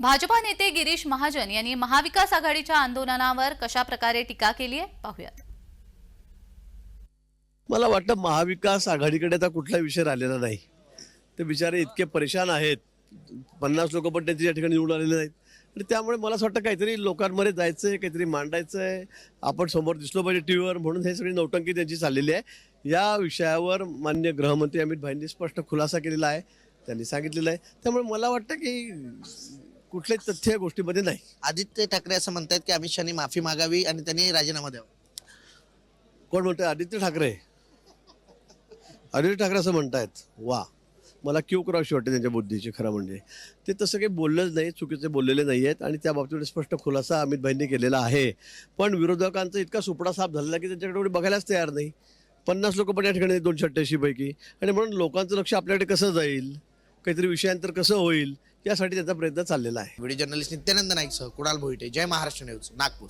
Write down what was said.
भाजपा नेते गिरीश महाजन यांनी महाविकास आघाडीच्या आंदोलनावर कशा प्रकारे टीका केली आहे पाहूयात. मला वाटतं महाविकास आघाडीकडे आता कुठला विषय राहिलेला नाही. ते बिचारे इतके परेशान आहेत. पन्नास लोक पण त्यांच्या या ठिकाणी निवडून आलेले नाहीत. आणि त्यामुळे मला असं वाटतं काहीतरी लोकांमध्ये जायचं आहे काहीतरी मांडायचं आहे आपण समोर दिसलो पाहिजे टी व्हीवर म्हणून हे सगळी नौटंकी त्यांची चाललेली आहे. या विषयावर मान्य गृहमंत्री अमित भाईंनी स्पष्ट खुलासा केलेला आहे. त्यांनी सांगितलेलं आहे. त्यामुळे मला वाटतं की कुठल्याही तथ्य या गोष्टीमध्ये नाही. आदित्य ठाकरे असं म्हणतात की अमित शहानी माफी मागावी आणि त्यांनी राजीनामा द्यावा. कोण म्हणतंय आदित्य ठाकरे. आदित्य ठाकरे असं म्हणतायत वा मला क्यू करावशी वाटते त्यांच्या बुद्धीची खरं म्हणजे. ते तसं काही बोललंच नाही चुकीचे बोललेले नाही आहेत आणि त्या बाबतीत स्पष्ट खुलासा अमित भाईंनी केलेला आहे. पण विरोधकांचा इतका सुपडा साफ झालेला की त्यांच्याकडे कोणी बघायलाच तयार नाही. पन्नास लोक पण या ठिकाणी दोनशे अठ्ठ्याऐंशी पैकी. आणि म्हणून लोकांचं लक्ष आपल्याकडे कसं जाईल? काहीतरी विषयांतर कसं होईल यासाठी त्याचा प्रयत्न चाललेला आहे. व्हिडिओ जर्नलिस्ट नित्यानंद नाईक सह कुणाल भोईटे जय महाराष्ट्र न्यूज नागपूर.